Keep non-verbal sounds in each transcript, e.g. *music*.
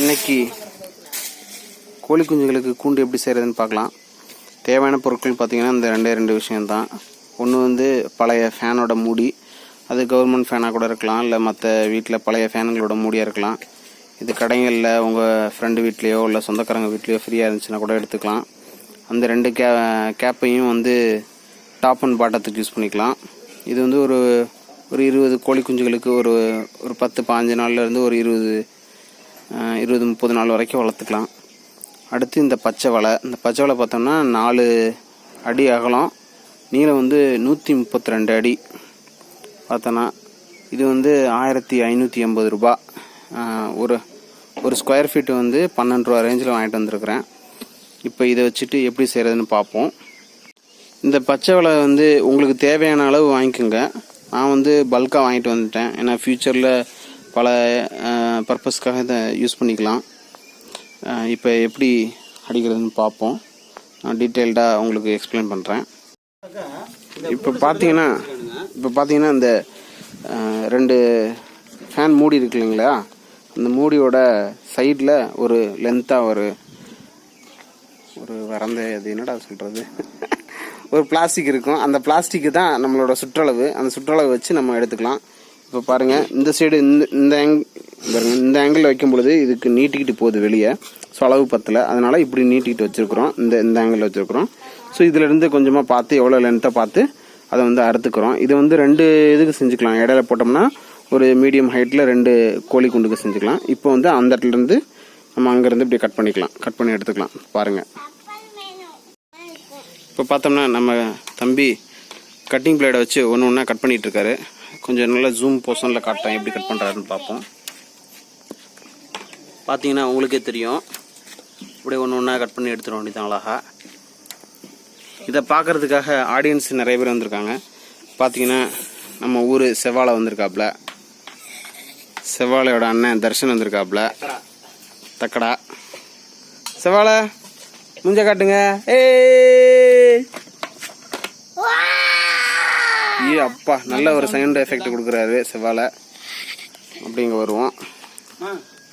இன்னைக்கு கோழி குஞ்சுகளுக்கு கூண்டு எப்படி செய்கிறதுன்னு பார்க்கலாம். தேவையான பொருட்கள் பார்த்தீங்கன்னா இந்த ரெண்டே ரெண்டு விஷயம்தான். ஒன்று வந்து பழைய ஃபேனோட மூடி அது கவர்மெண்ட் ஃபேனாக கூட இருக்கலாம் இல்லை மற்ற வீட்டில் பழைய ஃபேனுங்களோட மூடியாக இருக்கலாம். இது கடைகளில் உங்கள் ஃப்ரெண்டு வீட்லேயோ இல்லை சொந்தக்காரங்க வீட்லேயோ ஃப்ரீயாக இருந்துச்சுன்னா கூட எடுத்துக்கலாம். அந்த ரெண்டு கே கேப்பையும் வந்து டாப் அண்ட் பாட்டத்துக்கு யூஸ் பண்ணிக்கலாம். இது வந்து ஒரு ஒரு இருபது கோழி குஞ்சுகளுக்கு ஒரு ஒரு பத்து பாஞ்சு நாள்லேருந்து ஒரு இருபது இருபது முப்பது நாள் வரைக்கும் வளர்த்துக்கலாம். அடுத்து இந்த பச்சை வலை. இந்த பச்சை வலை பார்த்தோம்னா நாலு அடி அகலம். நீளம் வந்து நூற்றி முப்பத்தி ரெண்டு அடி. பார்த்தோன்னா இது வந்து ஆயிரத்தி ஐநூற்றி எண்பது ரூபா. ஒரு ஒரு ஸ்கொயர் ஃபீட் வந்து பன்னெண்டு ரூபா ரேஞ்சில் வாங்கிட்டு வந்திருக்கிறேன். இப்போ இதை வச்சுட்டு எப்படி செய்கிறதுன்னு பார்ப்போம். இந்த பச்சை வலை வந்து உங்களுக்கு தேவையான அளவு வாங்கிக்கோங்க. நான் வந்து பல்காக வாங்கிட்டு வந்துட்டேன். ஏன்னா ஃப்யூச்சரில் பல பர்பஸ்க்காக இதை யூஸ் பண்ணிக்கலாம். இப்போ எப்படி அடிக்கிறதுன்னு பார்ப்போம். நான் டீட்டெயில்டாக உங்களுக்கு எக்ஸ்பிளைன் பண்ணுறேன் இப்போ பார்த்தீங்கன்னா இப்போ பார்த்தீங்கன்னா இந்த ரெண்டு ஃபேன் மூடி இருக்கு இல்லைங்களா? அந்த மூடியோட சைடில் ஒரு லென்த்தாக ஒரு ஒரு வரந்த அது என்னடா சொல்கிறது *laughs* ஒரு பிளாஸ்டிக் இருக்கும். அந்த பிளாஸ்டிக்கு தான் நம்மளோட சுற்றளவு. அந்த சுற்றளவு வச்சு நம்ம எடுத்துக்கலாம். இப்போ பாருங்கள் இந்த சைடு இந்த இந்த ஆங் பாருங்க இந்த ஆங்கிள் வைக்கும் பொழுது இதுக்கு நீட்டிக்கிட்டு போகுது வெளியே. ஸோ அளவு பத்தில். அதனால் இப்படி நீட்டிக்கிட்டு வச்சுருக்குறோம். இந்த இந்த ஆங்கிள் வச்சுருக்குறோம். ஸோ இதிலேருந்து கொஞ்சமாக பார்த்து எவ்வளோ லென்த்தை பார்த்து அதை வந்து அறுத்துக்கிறோம். இது வந்து ரெண்டு இதுக்கு செஞ்சுக்கலாம். இடையில போட்டோம்னா ஒரு மீடியம் ஹைட்டில் ரெண்டு கோழி குண்டுக்கு செஞ்சுக்கலாம். இப்போ வந்து அந்த இடத்துல இருந்து நம்ம அங்கேருந்து இப்படி கட் பண்ணிக்கலாம். கட் பண்ணி எடுத்துக்கலாம். பாருங்கள் இப்போ பார்த்தோம்னா நம்ம தம்பி கட்டிங் பிளேடை வச்சு ஒன்று ஒன்றா கட் பண்ணிகிட்ருக்காரு கொஞ்சம் நல்லா ஜூம் போர்ஷனில் காட்டுறேன் எப்படி கட் பண்ணுறாருன்னு பார்ப்போம். பார்த்தீங்கன்னா உங்களுக்கே தெரியும். அப்படியே ஒன்று ஒன்றா கட் பண்ணி எடுத்துட வேண்டியதான் அழகா. இதை பார்க்கறதுக்காக ஆடியன்ஸ் நிறைய பேர் வந்திருக்காங்க. பார்த்தீங்கன்னா நம்ம ஊர் செவ்வாழை வந்திருக்காப்புல. செவ்வாழையோட அண்ணன் தர்ஷன் வந்திருக்காப்புல. தக்கடா. செவ்வாழை முஞ்ச காட்டுங்க. ஏய்! ஐயோ அப்பா நல்ல ஒரு சவுண்ட் எஃபெக்ட் கொடுக்குறாரு செவ்வாழை. அப்படிங்க வருவோம்.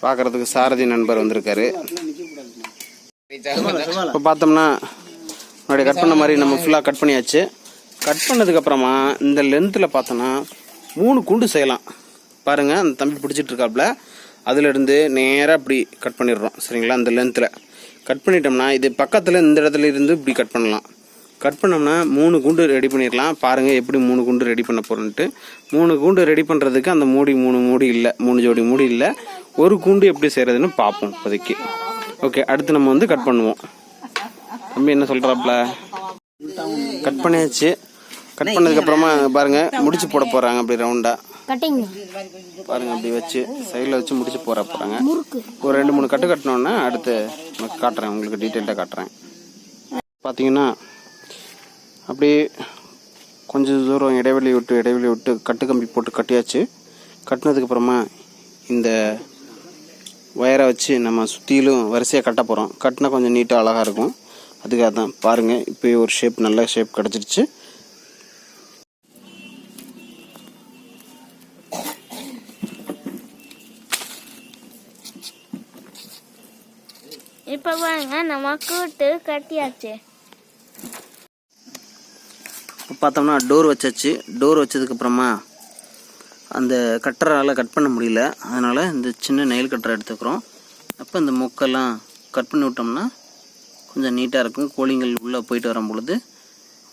பார்க்குறதுக்கு சாரதி நண்பர் வந்திருக்காரு. இப்போ பார்த்தோம்னா முன்னாடி கட் பண்ண மாதிரி நம்ம ஃபுல்லாக கட் பண்ணியாச்சு. கட் பண்ணதுக்கப்புறமா இந்த லென்த்தில் பார்த்தோன்னா மூணு குண்டு செய்யலாம். பாருங்கள் அந்த தம்பி பிடிச்சிட்டு இருக்காப்புல நேராக இப்படி கட் பண்ணிடுறோம். சரிங்களா? அந்த லென்த்தில் கட் பண்ணிட்டோம்னா இது பக்கத்தில் இந்த இடத்துல இருந்து இப்படி கட் பண்ணலாம். கட் பண்ணோம்னா மூணு குண்டு ரெடி பண்ணிடலாம் பாருங்க எப்படி மூணு குண்டு ரெடி பண்ண போறோன்ட்டு. மூணு குண்டு ரெடி பண்ணுறதுக்கு அந்த மூடி மூணு மூடி இல்லை மூணு ஜோடி மூடி இல்லை. ஒரு குண்டு எப்படி செய்யறதுன்னு பார்ப்போம் இப்போதைக்கு. ஓகே அடுத்து நம்ம வந்து கட் பண்ணுவோம். தம்பி என்ன சொல்றாப்ல? கட் பண்ணியாச்சு. கட் பண்ணதுக்கு அப்புறமா பாருங்க முடிச்சு போட போறாங்க அப்படி ரவுண்டா கட்டிங் பாருங்க அப்படி வச்சு சைடில் வச்சு முடிச்சு போற போறாங்க. ஒரு ரெண்டு மூணு கட்டு கட்டினோன்னா அடுத்து காட்டுறேன் உங்களுக்கு டீட்டெயில்டாக காட்டுறேன். பார்த்தீங்கன்னா அப்படியே கொஞ்சம் தூரம் இடைவெளி விட்டு இடைவெளி விட்டு கட்டு கம்பி போட்டு கட்டியாச்சு. கட்டினதுக்கு அப்புறமா இந்த ஒயரை வச்சு நம்ம சுற்றிலும் வரிசையாக கட்ட போகிறோம் கட்டினா கொஞ்சம் நீட்டாக அழகாக இருக்கும். அதுக்காக தான் பாருங்கள் இப்போயே ஒரு ஷேப் நல்ல ஷேப் கிடச்சிருச்சு. இப்போ பாருங்க நம்ம கூட்டு கட்டியாச்சு. பார்த்தோம்னா டோர் வச்சாச்சு. டோர் வச்சதுக்கப்புறமா அந்த கட்டரால் கட் பண்ண முடியல. அதனால் இந்த சின்ன நெயில் கட்டரை எடுத்துக்கிறோம். அப்போ இந்த மொக்கெல்லாம் கட் பண்ணி விட்டோம்னா கொஞ்சம் நீட்டாக இருக்கும். கோழிங்கள் உள்ளே போயிட்டு வரும் பொழுது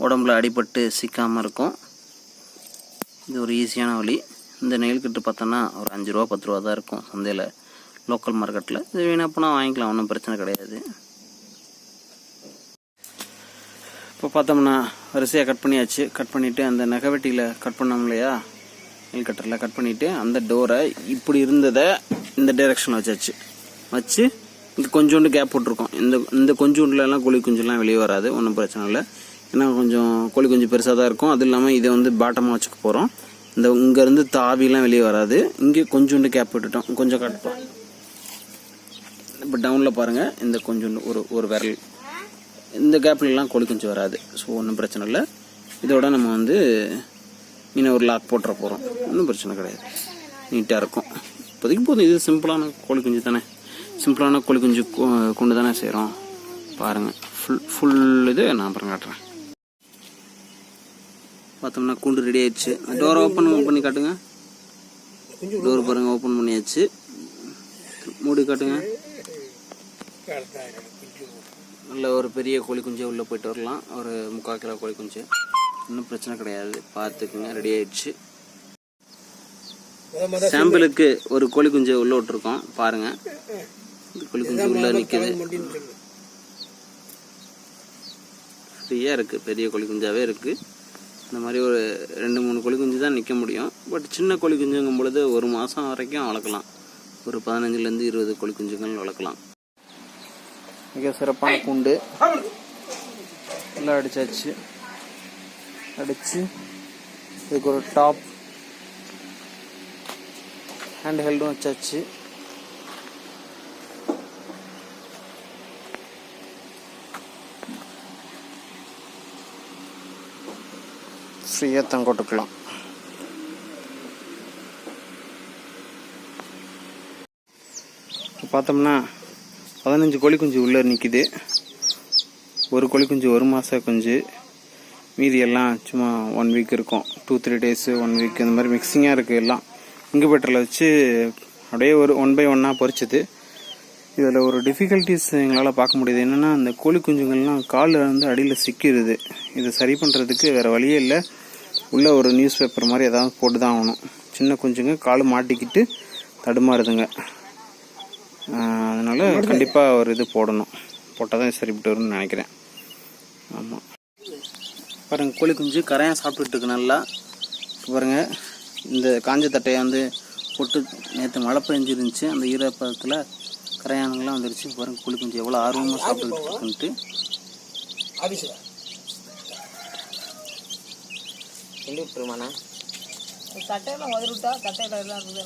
உடம்புல அடிபட்டு சிக்காமல் இருக்கும். இது ஒரு ஈஸியான வழி. இந்த நெயில் கட்டு பார்த்தோன்னா ஒரு அஞ்சு ரூபா பத்து ரூபா தான் இருக்கும். சந்தையில் லோக்கல் மார்க்கெட்டில் இது வேணா போனால் வாங்கிக்கலாம். ஒன்றும் பிரச்சனை கிடையாது. இப்போ பார்த்தோம்னா வரிசையாக கட் பண்ணியாச்சு. கட் பண்ணிவிட்டு அந்த நெகவெட்டியில் கட் பண்ணோம் இல்லையா? நெல் கட்டரில் கட் பண்ணிவிட்டு அந்த டோரை இப்படி இருந்ததை இந்த டைரெக்ஷனில் வச்சாச்சு. வச்சு இந்த கொஞ்சோண்டு கேப் போட்டிருக்கோம். இந்த இந்த கொஞ்சோண்டுலலாம் கோழி குஞ்சுலாம் வெளியே வராது. ஒன்றும் பிரச்சனை இல்லை. ஏன்னா கொஞ்சம் கோழி குஞ்சு பெருசாக தான் இருக்கும். அது இல்லாமல் இதை வந்து பாட்டமாக வச்சுக்க போகிறோம் இந்த இங்கேருந்து தாவிலாம் வெளியே வராது. இங்கே கொஞ்சோண்டு கேப் விட்டுட்டோம். கொஞ்சம் காட்டுப்போம் இப்போ டவுனில் பாருங்கள் இந்த கொஞ்சோண்டு ஒரு ஒரு விரல். இந்த கேப்லலாம் கோழி குஞ்சு வராது. ஸோ ஒன்றும் பிரச்சனை இல்லை. இதோட நம்ம வந்து மீனை ஒரு லாக் போட்டுற போகிறோம் ஒன்றும் பிரச்சனை கிடையாது. நீட்டாக இருக்கும். இப்போதைக்கு போதும். இது சிம்பிளான கோழி குஞ்சு தானே. சிம்பிளான கோழி குஞ்சு கொண்டு தானே செய்கிறோம் பாருங்கள் ஃபுல் ஃபுல் இது நான் அப்புறம் காட்டுறேன். பார்த்தோம்னா கூண்டு ரெடி ஆயிடுச்சு. டோரை ஓப்பன் பண்ணி காட்டுங்க. டோர் பாருங்க ஓப்பன் பண்ணியாச்சு. மூடி காட்டுங்க. நல்ல ஒரு பெரிய கோழி குஞ்சு உள்ளே போயிட்டு வரலாம். ஒரு முக்கால் கிலோ கோழி குஞ்சு. ஒன்றும் பிரச்சனை கிடையாது. பார்த்துக்குங்க. ரெடி ஆயிடுச்சு. சாம்பிளுக்கு ஒரு கோழி குஞ்சு உள்ள விட்டுருக்கோம். பாருங்க. கோழி குஞ்சு உள்ள நிற்குது ஃப்ரீயாக இருக்குது பெரிய கோழி குஞ்சாவே இருக்குது இந்த மாதிரி ஒரு ரெண்டு மூணு கோழி குஞ்சு தான் நிற்க முடியும். பட் சின்ன கோழி குஞ்சுங்கும் பொழுது ஒரு மாதம் வரைக்கும் வளர்க்கலாம். ஒரு பதினஞ்சுலேருந்து இருபது கோழி குஞ்சுகள் வளர்க்கலாம். மிக சிறப்பான கூண்டு. எல்லாம் அடிச்சாச்சு. அடித்து இதுக்கு ஒரு டாப் ஹேண்ட் ஹெல்டும் வச்சாச்சு ஃப்ரீயாக தங்கோட்டுக்கலாம் பார்த்தோம்னா பதினஞ்சு கோழி குஞ்சு உள்ளே நிற்கிது ஒரு கோழி குஞ்சு ஒரு மாத குஞ்சு. மீதி எல்லாம் சும்மா ஒன் வீக் இருக்கும். Two three days one week இந்த மாதிரி மிக்சிங்காக இருக்குது எல்லாம். இங்குபேட்டரில் வச்சு அப்படியே ஒரு ஒன் பை ஒன்னாக பொறிச்சது. இதில் ஒரு டிஃபிகல்ட்டிஸ் எங்களால் பார்க்க முடியுது. என்னென்னா அந்த கோழி குஞ்சுங்கள்லாம் காலில் வந்து அடியில் சிக்கிடுது இதை சரி பண்ணுறதுக்கு வேறு வழியே இல்லை. உள்ளே ஒரு நியூஸ் பேப்பர் மாதிரி ஏதாவது போட்டு தான் ஆகணும். சின்ன குஞ்சுங்க கால் மாட்டிக்கிட்டு தடுமாறுதுங்க. அதனால கண்டிப்பாக ஒரு இது போடணும். போட்டால் தான் சரிப்பட்டு வரும்னு நினைக்கிறேன். ஆமாம் பாருங்கள் கோழி குஞ்சு கரையான் சாப்பிட்டுட்டு இருக்கு நல்லா. இப்ப பாருங்க இந்த காஞ்ச தட்டையை வந்து போட்டு நேற்று மழை பெஞ்சிருந்துச்சு. அந்த ஈரப்பதத்தில் கரையானுங்களாம் வந்துருச்சு. பாருங்க கோழி குஞ்சு எவ்வளோ ஆர்வமாக சாப்பிட்டுக்கிட்டு இருக்குன்ட்டு. கட்டையெல்லாம் உதறிட்டா கட்டையில எல்லாம் இருக்குது